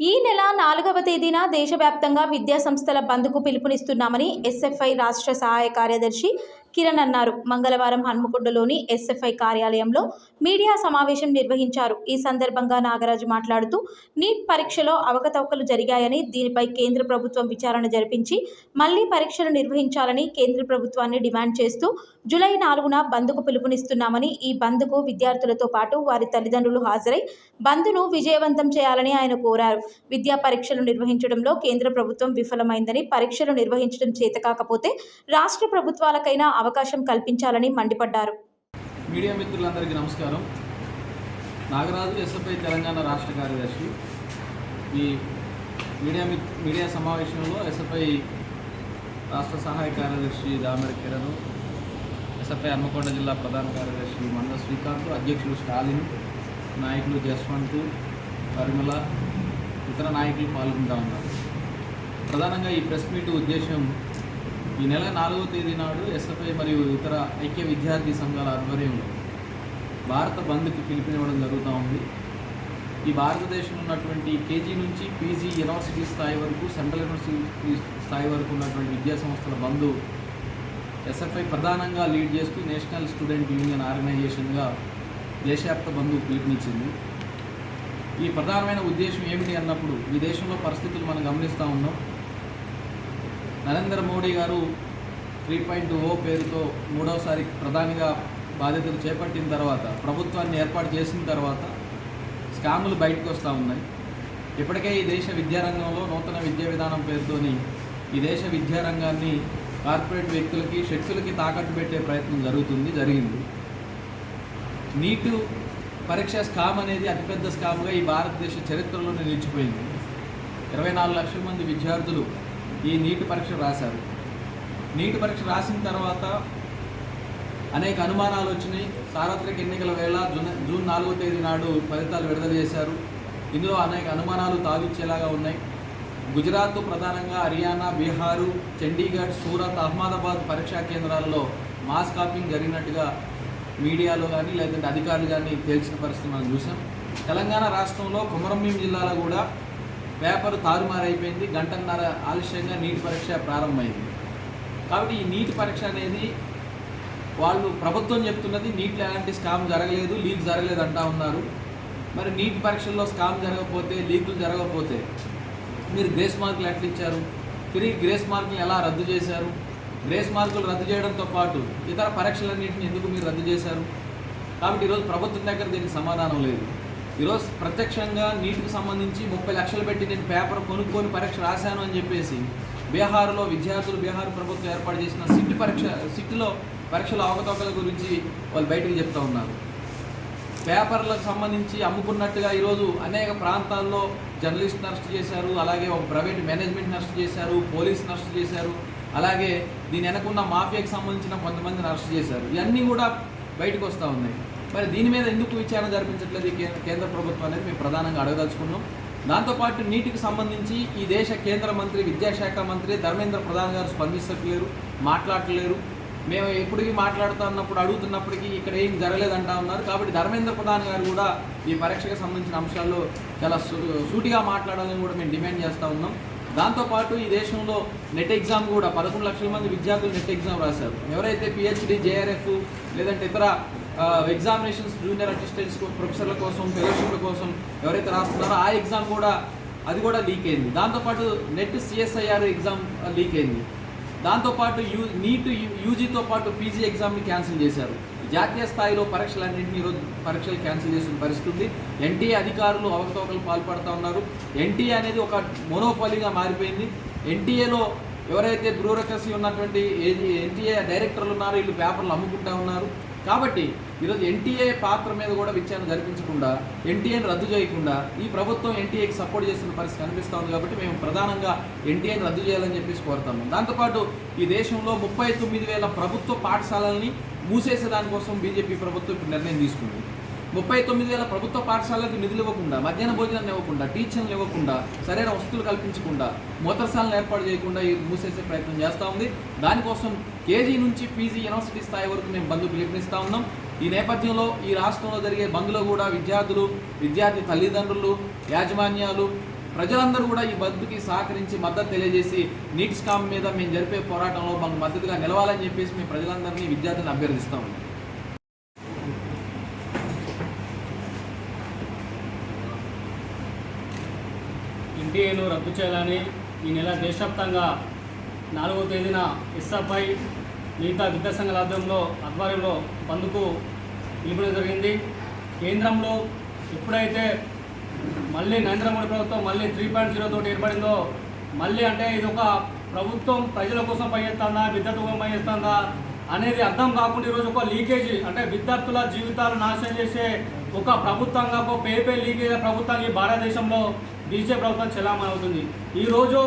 ఈ నెల నాలుగవ తేదీన దేశవ్యాప్తంగా విద్యా సంస్థల బంద్కు పిలుపునిస్తున్నామని ఎస్ఎఫ్ఐ రాష్ట్ర సహాయ కార్యదర్శి కిరణ్ అన్నారు. మంగళవారం హన్మకొండలోని ఎస్ఎఫ్ఐ కార్యాలయంలో మీడియా సమావేశం నిర్వహించారు. ఈ సందర్భంగా నాగరాజు మాట్లాడుతూ నీట్ పరీక్షలో అవకతవకలు జరిగాయని దీనిపై కేంద్ర ప్రభుత్వం విచారణ జరిపించి మళ్ళీ పరీక్షలు నిర్వహించాలని కేంద్ర ప్రభుత్వాన్ని డిమాండ్ చేస్తూ జూలై నాలుగున బంద్కు పిలుపునిస్తున్నామని ఈ బంద్కు విద్యార్థులతో పాటు వారి తల్లిదండ్రులు హాజరై బంద్ను విజయవంతం చేయాలని ఆయన కోరారు. విద్యా పరీక్షలు నిర్వహించడంలో కేంద్ర ప్రభుత్వం విఫలమైందని పరీక్షలు నిర్వహించడం చేతకాకపోతే రాష్ట్ర ప్రభుత్వాలకైనా అవకాశం కల్పించాలని మండిపడ్డారు. మీడియా మిత్రులందరికీ నమస్కారం. నాగరాజు ఎస్ఎఫ్ఐ తెలంగాణ రాష్ట్ర కార్యదర్శి. ఈ మీడియా మీడియా సమావేశంలో ఎస్ఎఫ్ఐ రాష్ట్ర సహాయ కార్యదర్శి దామెర కిరణ్ ఎస్ఎఫ్ఐ హన్మకొండ జిల్లా ప్రధాన కార్యదర్శి మంద శ్రీకాంత్ అధ్యక్షులు స్టాలిన్ నాయకులు జస్వంత్ పరిమళ ఇతర నాయకులు పాల్గొంటా ఉన్నారు. ప్రధానంగా ఈ ప్రెస్ మీట్ ఉద్దేశం ఈ నెల నాలుగో తేదీ నాడు ఎస్ఎఫ్ఐ మరియు ఇతర ఐక్య విద్యార్థి సంఘాల ఆధ్వర్యంలో భారత బంద్కి పిలుపునివ్వడం జరుగుతూ ఉంది. ఈ భారతదేశంలో ఉన్నటువంటి కేజీ నుంచి పీజీ యూనివర్సిటీ స్థాయి వరకు సెంట్రల్ యూనివర్సిటీ స్థాయి వరకు ఉన్నటువంటి విద్యా సంస్థల బంధు ఎస్ఎఫ్ఐ ప్రధానంగా లీడ్ చేస్తూ నేషనల్ స్టూడెంట్ యూనియన్ ఆర్గనైజేషన్గా దేశవ్యాప్త బంధు పిలుపునిచ్చింది. ఈ ప్రధానమైన ఉద్దేశం ఏమిటి అన్నప్పుడు ఈ దేశంలో పరిస్థితులు మనం గమనిస్తూ ఉన్నాం. నరేంద్ర మోడీ గారు త్రీ పాయింట్ ఓ పేరుతో మూడవసారి ప్రధానిగా బాధ్యతలు చేపట్టిన తర్వాత ప్రభుత్వాన్ని ఏర్పాటు చేసిన తర్వాత స్కాములు బయటకు వస్తూ ఉన్నాయి. ఇప్పటికే ఈ దేశ విద్యారంగంలో నూతన విద్యా విధానం పేరుతోని ఈ దేశ విద్యారంగాన్ని కార్పొరేట్ వ్యక్తులకి శక్తులకి తాకట్టు పెట్టే ప్రయత్నం జరుగుతుంది జరిగింది. నీటు పరీక్ష స్కామ్ అనేది అతిపెద్ద స్కామ్గా ఈ భారతదేశ చరిత్రలోనే నిలిచిపోయింది. ఇరవై నాలుగు లక్షల మంది విద్యార్థులు ఈ నీటి పరీక్ష రాశారు. నీటి పరీక్ష రాసిన తర్వాత అనేక అనుమానాలు వచ్చినాయి. సార్వత్రిక ఎన్నికల వేళ జూన్ జూన్ నాలుగో తేదీ నాడు ఫలితాలు విడుదల చేశారు. ఇందులో అనేక అనుమానాలు తావిచ్చేలాగా ఉన్నాయి. గుజరాత్ ప్రధానంగా హర్యానా బీహారు చండీగఢ్ సూరత్ అహ్మదాబాద్ పరీక్షా కేంద్రాలలో మాస్ కాపింగ్ జరిగినట్టుగా మీడియాలో కానీ లేదంటే అధికారులు కానీ తేల్చిన పరిస్థితి మనం చూసాం. తెలంగాణ రాష్ట్రంలో కుమరంభీం జిల్లాలో కూడా పేపర్ తారుమారైపోయింది. గంటన్నర ఆలస్యంగా నీటి పరీక్ష ప్రారంభమైంది. కాబట్టి ఈ నీటి పరీక్ష అనేది వాళ్ళు ప్రభుత్వం చెప్తున్నది నీటిలో ఎలాంటి స్కామ్ జరగలేదు లీక్ జరగలేదు అంటా ఉన్నారు. మరి నీటి పరీక్షల్లో స్కామ్ జరగకపోతే లీకులు జరగకపోతే మీరు గ్రేస్ మార్కులు ఎట్లా ఇచ్చారు? తిరిగి గ్రేస్ మార్కులు ఎలా రద్దు చేశారు? గ్రేస్ మార్కులు రద్దు చేయడంతో పాటు ఇతర పరీక్షలన్నింటిని ఎందుకు మీరు రద్దు చేశారు? కాబట్టి ఈరోజు ప్రభుత్వం దగ్గర దీనికి సమాధానం లేదు. ఈరోజు ప్రత్యక్షంగా నీటికి సంబంధించి ముప్పై లక్షలు పెట్టి నేను పేపర్ కొనుక్కొని పరీక్ష రాశాను అని చెప్పేసి బీహార్లో విద్యార్థులు బీహార్ ప్రభుత్వం ఏర్పాటు చేసిన సిట్ పరీక్ష సిట్లో పరీక్షల అవకతవకల గురించి వాళ్ళు బయటకు చెప్తా ఉన్నారు. పేపర్లకు సంబంధించి అమ్ముకున్నట్టుగా ఈరోజు అనేక ప్రాంతాల్లో జర్నలిస్ట్ నష్టం చేశారు అలాగే ఒక ప్రైవేట్ మేనేజ్మెంట్ నష్టం చేశారు పోలీస్ నష్టం చేశారు. అలాగే దీని వెనకున్న మాఫియాకి సంబంధించిన కొంతమందిని అరెస్ట్ చేశారు. ఇవన్నీ కూడా బయటకు వస్తూ ఉన్నాయి. మరి దీని మీద ఎందుకు విచారణ జరిపించట్లేదు కేంద్ర ప్రభుత్వం అనేది మేము ప్రధానంగా అడగదలుచుకున్నాం. దాంతోపాటు నీటికి సంబంధించి ఈ దేశ కేంద్ర మంత్రి విద్యాశాఖ మంత్రి ధర్మేంద్ర ప్రధాన్ గారు స్పందిస్తలేరు మాట్లాడలేరు మేము ఎప్పటికీ మాట్లాడుతున్నప్పుడు అడుగుతున్నప్పటికీ ఇక్కడ ఏం జరగలేదంటా ఉన్నారు. కాబట్టి ధర్మేంద్ర ప్రధాన్ గారు కూడా ఈ పరీక్షకు సంబంధించిన అంశాల్లో చాలా సూ- సూటిగా మాట్లాడాలని కూడా మేము డిమాండ్ చేస్తూ ఉన్నాం. దాంతోపాటు ఈ దేశంలో నెట్ ఎగ్జామ్ కూడా పదకొండు లక్షల మంది విద్యార్థులు నెట్ ఎగ్జామ్ రాశారు. ఎవరైతే పిహెచ్డి జేఆర్ఎఫ్ లేదంటే ఇతర ఎగ్జామినేషన్స్ జూనియర్ అసిస్టెంట్స్ ప్రొఫెసర్ల కోసం ఫెలోషిప్ల కోసం ఎవరైతే రాస్తున్నారో ఆ ఎగ్జామ్ కూడా అది కూడా లీక్ అయింది. దాంతోపాటు నెట్ సిఎస్ఐఆర్ ఎగ్జామ్ లీక్ అయింది. దాంతోపాటు యూ నీట్ యూజీతో పాటు పీజీ ఎగ్జామ్ని క్యాన్సిల్ చేశారు. జాతీయ స్థాయిలో పరీక్షలన్నింటినీ ఈరోజు పరీక్షలు క్యాన్సిల్ చేసిన పరిస్థితి. ఉంది ఎన్టీఏ అధికారులు అవకతవకలు పాల్పడుతూ ఉన్నారు. ఎన్టీఏ అనేది ఒక మోనోపాలీగా మారిపోయింది. ఎన్టీఏలో ఎవరైతే బ్యూరోక్రసీ ఉన్నటువంటి ఎన్టీఏ డైరెక్టర్లు ఉన్నారో వీళ్ళు పేపర్లు అమ్ముకుంటా ఉన్నారు. కాబట్టి ఈరోజు ఎన్టీఏ పాత్ర మీద కూడా విచారణ జరిపించకుండా ఎన్టీఏని రద్దు చేయకుండా ఈ ప్రభుత్వం ఎన్టీఏకి సపోర్ట్ చేస్తున్న పరిస్థితి కనిపిస్తూ ఉంది కాబట్టి మేము ప్రధానంగా ఎన్టీఏని రద్దు చేయాలని చెప్పేసి కోరుతాము. దాంతోపాటు ఈ దేశంలో ముప్పై తొమ్మిది వేల ప్రభుత్వ పాఠశాలల్ని మూసేసే దానికోసం బీజేపీ ప్రభుత్వం ఇప్పుడు నిర్ణయం తీసుకుంది. ముప్పై తొమ్మిది వేల ప్రభుత్వ పాఠశాలలకు నిధులు ఇవ్వకుండా మధ్యాహ్న భోజనాలు ఇవ్వకుండా టీచర్లు ఇవ్వకుండా సరైన వసతులు కల్పించకుండా మూత్రశాలను ఏర్పాటు చేయకుండా ఇది మూసేసే ప్రయత్నం చేస్తూ ఉంది. దానికోసం కేజీ నుంచి పీజీ యూనివర్సిటీ స్థాయి వరకు మేము బంధు పిలుపునిస్తూ ఉన్నాం. ఈ నేపథ్యంలో ఈ రాష్ట్రంలో జరిగే బంద్లో కూడా విద్యార్థులు విద్యార్థి తల్లిదండ్రులు యాజమాన్యాలు ప్రజలందరూ కూడా ఈ బంద్కి సహకరించి మద్దతు తెలియజేసి నీట్ స్కామ్ మీద మేము జరిపే పోరాటంలో మాకు మద్దతుగా నిలవాలని చెప్పేసి మేము ప్రజలందరినీ విద్యార్థులను అభ్యర్థిస్తాము ఎన్టీఏను రద్దు చేయాలని ఈ నెల దేశవ్యాప్తంగా నాలుగో తేదీన ఎస్ఎఫ్ఐ మిగతా విద్యాసంఘాల ఆధ్వర్యంలో ఆధ్వర్యంలో బంద్కు పిలుపుని జరిగింది. కేంద్రంలో ఎప్పుడైతే మళ్ళీ నరేంద్ర మోడీ ప్రభుత్వం మళ్ళీ త్రీ పాయింట్ జీరో తోటి ఏర్పడిందో మళ్ళీ అంటే ఇది ఒక ప్రభుత్వం ప్రజల కోసం పనిచేస్తుందా విద్యార్థుల కోసం పనిచేస్తుందా అనేది అర్థం కాకుండా ఈరోజు ఒక లీకేజ్ అంటే విద్యార్థుల జీవితాలు నాశనం చేసే ఒక ప్రభుత్వంగా ఒక పేపే లీకేజ్ ప్రభుత్వానికి ఈ భారతదేశంలో బీజేపీ ప్రభుత్వం చెలామణి అవుతుంది ఈరోజు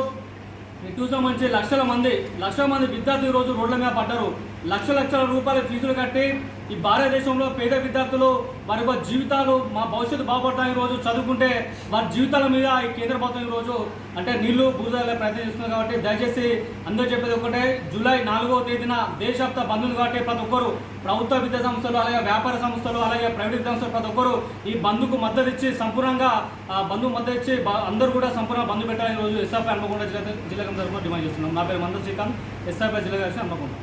చూసాం మంచి లక్షల మంది లక్షల మంది విద్యార్థులు ఈరోజు రోడ్ల మీద పడ్డారు. లక్ష లక్షల రూపాయల ఫీజులు కట్టి ఈ భారతదేశంలో పేద విద్యార్థులు వారి యొక్క జీవితాలు మా భవిష్యత్తు బాగుపడతాయి రోజు చదువుకుంటే వారి జీవితాల మీద ఈ కేంద్ర ప్రభుత్వం ఈరోజు అంటే నీళ్ళు బూరదలే ప్రయత్నం చేస్తుంది కాబట్టి దయచేసి అందరూ చెప్పేది ఒకటే జూలై నాలుగో తేదీన దేశవ్యాప్త బంద్ కాబట్టి ప్రతి ఒక్కరు ప్రభుత్వ విద్యా సంస్థలు అలాగే వ్యాపార సంస్థలు అలాగే ప్రైవేట్ సంస్థలు ప్రతి ఒక్కరు ఈ బంద్కు మద్దతు ఇచ్చి సంపూర్ణంగా ఆ మద్దతు ఇచ్చి అందరూ కూడా సంపూర్ణ బంధు పెట్టాలని రోజు ఎస్ఆర్పై హన్మకొండ జిల్లా జిల్లా తరఫున డిమాండ్ చేస్తున్నాం. నా పేరు మందర్ శ్రీకాంత్ ఎస్ఆర్పై జిల్లా కలిసి హన్మకొండ.